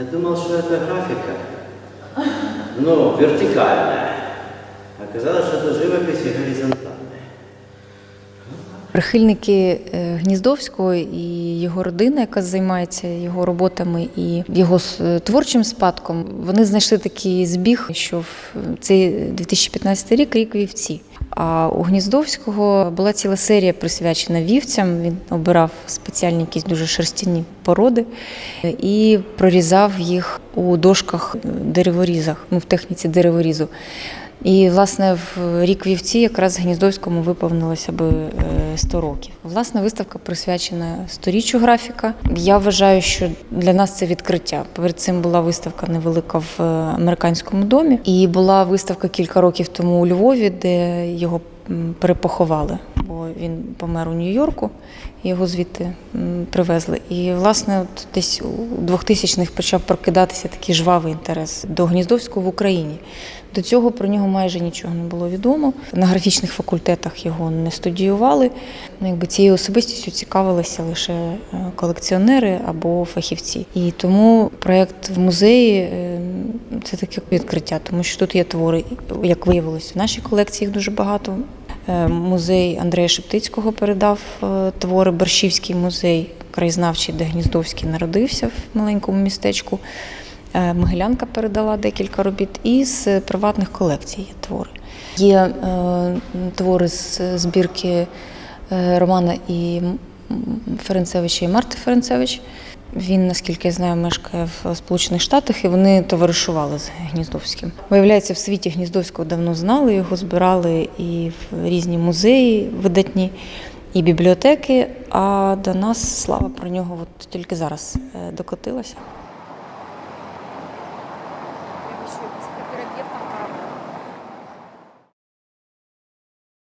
Я думал, что это графика. Ну, вертикальная. Оказалось, что это живопись и горизонтальная. Прихильники е, Гніздовського і його родина, яка займається його роботами і його творчим спадком, вони знайшли такий збіг, що в цей 2015 рік рік вівці. А у Гніздовського була ціла серія присвячена вівцям. Він обирав спеціальні якісь дуже шерстяні породи е, і прорізав їх у дошках е, дереворізах, ну в техніці дереворізу. І, власне, в рік вівці якраз Гніздовському виповнилося би е, 100 років. Власне, виставка присвячена сторіччю графіка. Я вважаю, що для нас це відкриття. Перед цим була виставка невелика в е, американському домі, і була виставка кілька років тому у Львові, де його перепоховали, бо він помер у Нью-Йорку. Його звідти привезли. І, власне, от десь у 2000-х почав прокидатися такий жвавий інтерес до Гніздовського в Україні. До цього про нього майже нічого не було відомо. На графічних факультетах його не студіювали. Ну, Якби цією особистістю цікавилися лише е, колекціонери або фахівці. І тому проєкт в музеї е, це таке відкриття, тому що тут є твори, як виявилось, в нашій колекції їх дуже багато. Е, Музей Андрея Шептицького передав е, твори Борщівський музей краєзнавчий, де Гніздовський народився в маленькому містечку. Е, Могилянка передала декілька робіт, і з приватних колекцій є твори. Є е, твори з збірки Романа і Ференцевича і Марти Ференцевич. Він, наскільки я знаю, мешкає в Сполучених Штатах, і вони товаришували з Гніздовським. Виявляється, в світі Гніздовського давно знали, його збирали і в різні музеї видатні, і бібліотеки. А до нас слава про нього от тільки зараз е, докотилася.